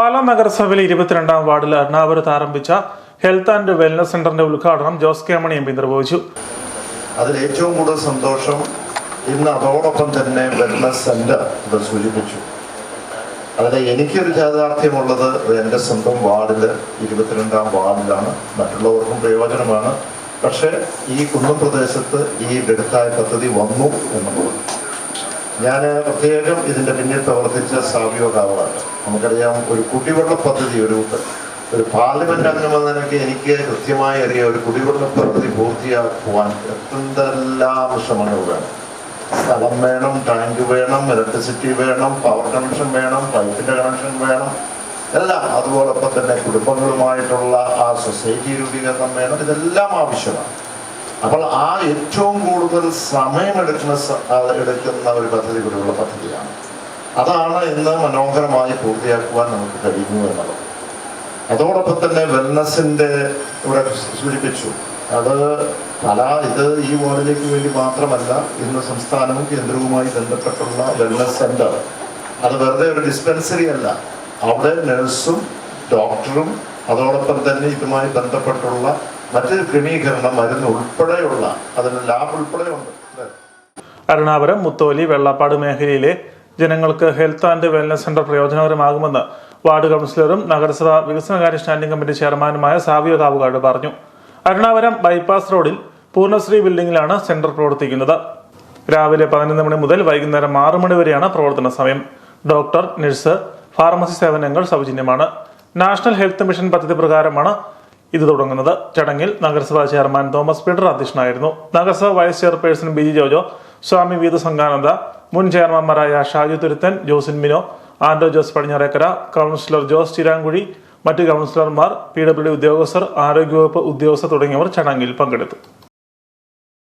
പാലാ നഗരസഭയിലെ ഇരുപത്തിരണ്ടാം വാർഡിൽ എറണാകുളത്ത് ആരംഭിച്ച ഹെൽത്ത് ആൻഡ് വെൽനസ് സെന്ററിന്റെ ഉദ്ഘാടനം Jose K Mani M P നിർവഹിച്ചു. അതിൽ ഏറ്റവും കൂടുതൽ സന്തോഷം ഇന്ന് അതോടൊപ്പം തന്നെ വെൽനസ് സെന്റർ ഇത് സൂചിപ്പിച്ചു. അതിൽ എനിക്കൊരു യാഥാർത്ഥ്യമുള്ളത് എന്റെ സ്വന്തം വാർഡിൽ ഇരുപത്തിരണ്ടാം വാർഡിലാണ്. മറ്റുള്ളവർക്കും പ്രയോജനമാണ്. പക്ഷേ ഈ കുന്നം പ്രദേശത്ത് ഈ ഗഡുത്തായ പദ്ധതി വന്നു എന്നുള്ളത്. ഞാൻ പ്രത്യേകം ഇതിന്റെ പിന്നിൽ പ്രവർത്തിച്ച സഹയോഗാവാണ് നമുക്കറിയാം ഒരു കുടിവെള്ള പദ്ധതി ഒരു ഒരു പാർലമെന്റ് അംഗം നിലയ്ക്ക് എനിക്ക് കൃത്യമായി അറിയാം ഒരു കുടിവെള്ള പദ്ധതി പൂർത്തിയാക്കുവാൻ എന്തെല്ലാം ശ്രമങ്ങൾ വേണം സ്ഥലം വേണം ടാങ്ക് വേണം ഇലക്ട്രിസിറ്റി വേണം പവർ കണക്ഷൻ വേണം പൈപ്പിന്റെ കണക്ഷൻ വേണം എല്ലാം. അതുപോലൊപ്പം തന്നെ കുടുംബങ്ങളുമായിട്ടുള്ള ആ സൊസൈറ്റി രൂപീകരണം വേണം. ഇതെല്ലാം ആവശ്യമാണ്. അപ്പോൾ ആ ഏറ്റവും കൂടുതൽ സമയമെടുക്കുന്ന എടുക്കുന്ന ഒരു പദ്ധതി കൂടിയുള്ള പദ്ധതിയാണ്. അതാണ് ഇന്ന് മനോഹരമായി പൂർത്തിയാക്കുവാൻ നമുക്ക് കഴിയുന്നു എന്നുള്ളത്. അതോടൊപ്പം തന്നെ വെൽനസിന്റെ ഇവിടെ സൂചിപ്പിച്ചു. അത് പല ഇത് ഈ വാർഡിലേക്ക് വേണ്ടി മാത്രമല്ല ഇന്ന് സംസ്ഥാനവും കേന്ദ്രവുമായി ബന്ധപ്പെട്ടുള്ള വെൽനസ് സെന്റർ അത് വെറുതെ ഒരു ഡിസ്പെൻസറി അല്ല. അവിടെ നഴ്സും ഡോക്ടറും അതോടൊപ്പം തന്നെ ഇതുമായി ബന്ധപ്പെട്ടുള്ള മറ്റ് ക്രമീകരണം മരുന്ന് ഉൾപ്പെടെയുള്ള അതിന് ലാബ് ഉൾപ്പെടെ ഉണ്ട് അല്ലേ? എറണാകുളം മുത്തോലി വെള്ളാപ്പാട് മേഖലയിലെ ജനങ്ങൾക്ക് ഹെൽത്ത് ആൻഡ് വെൽനസ് സെന്റർ പ്രയോജനകരമാകുമെന്ന് വാർഡ് കൗൺസിലറും നഗരസഭാ വികസനകാര്യ സ്റ്റാൻഡിംഗ് കമ്മിറ്റി ചെയർമാനുമായ സാവിയോ കാവുകാട് പറഞ്ഞു. അരുണാവരം ബൈപ്പാസ് റോഡിൽ പൂർണശ്രീ ബിൽഡിംഗിലാണ് സെന്റർ പ്രവർത്തിക്കുന്നത്. രാവിലെ പതിനൊന്ന് മണി മുതൽ വൈകുന്നേരം ആറ് മണി വരെയാണ് പ്രവർത്തന സമയം. ഡോക്ടർ നഴ്സ് ഫാർമസി സേവനങ്ങൾ സൗജന്യമാണ്. നാഷണൽ ഹെൽത്ത് മിഷൻ പദ്ധതി പ്രകാരമാണ് ഇത് തുടങ്ങുന്നത്. ചടങ്ങിൽ നഗരസഭാ ചെയർമാൻ തോമസ് പീറ്റർ അധ്യക്ഷനായിരുന്നു. നഗരസഭ vice chairperson B G Jojo Swami Veetha Sanghananda മുൻ ചെയർമാൻമാരായ Shaju Thuruthan Josin Mino Anto Jose Padinjarekkara councillor Jose Chirankuzhi മറ്റ് കൗൺസിലർമാർ പി ഡബ്ല്യു ഡി ഉദ്യോഗസ്ഥർ ആരോഗ്യവകുപ്പ് ഉദ്യോഗസ്ഥർ തുടങ്ങിയവർ ചടങ്ങിൽ പങ്കെടുത്തു.